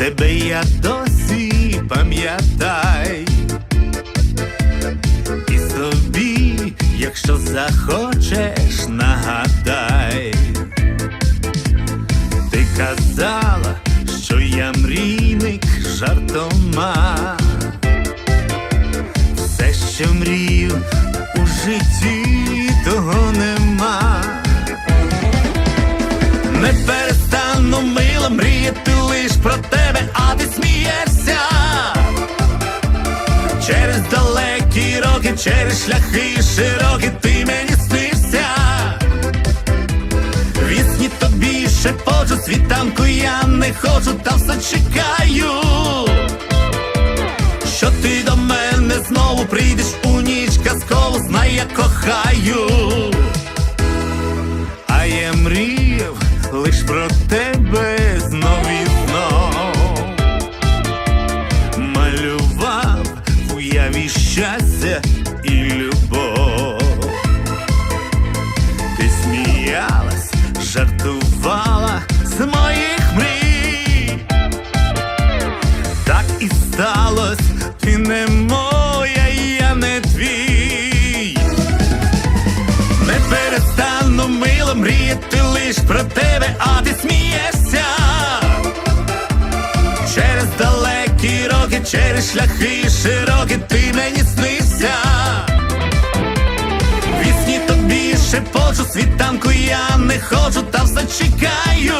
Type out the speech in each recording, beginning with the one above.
тебе я досі пам'ятай. І собі, якщо захочеш, нагадай. Ти казала, що я мрійник жартома. Через шляхи широкі ти мені снився. Вісні тобі шепочу, світанку я не хочу, та все чекаю. Що ти до мене знову прийдеш у ніч казкову, знай я кохаю. А я мріяв лиш про тебе знов і знов Малював в уяві щастя жартувала з моїх мрій Так і сталось, ти не моя, я не твій не перестану мило мріяти лиш про тебе, а ти смієшся. Через далекі роки, через шляхи широкі ти мені снився. Шепочу, світанку я не хочу, все чекаю.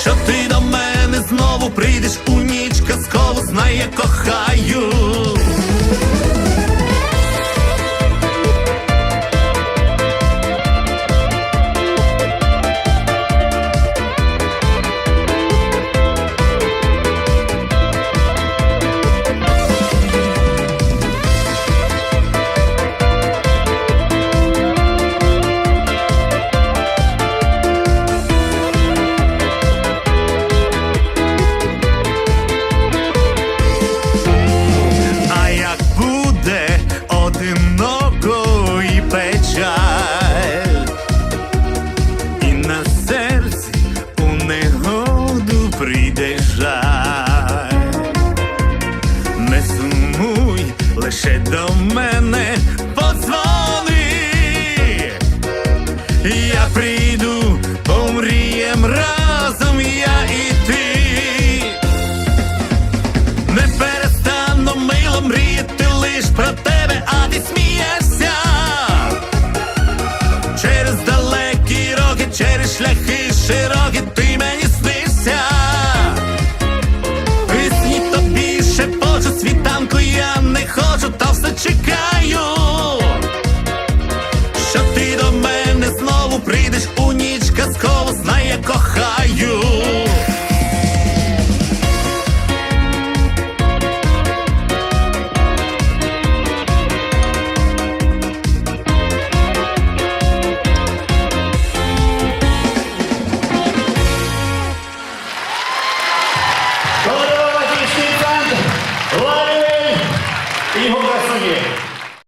Що ти до мене знову прийдеш у ніч казкову, знає я лише до мене позвони, я прийду, помрієм разом я і ти, не перестану мило мріяти лиш про тебе, а ти смієшся через далекі роки, через шляхи широкі ти.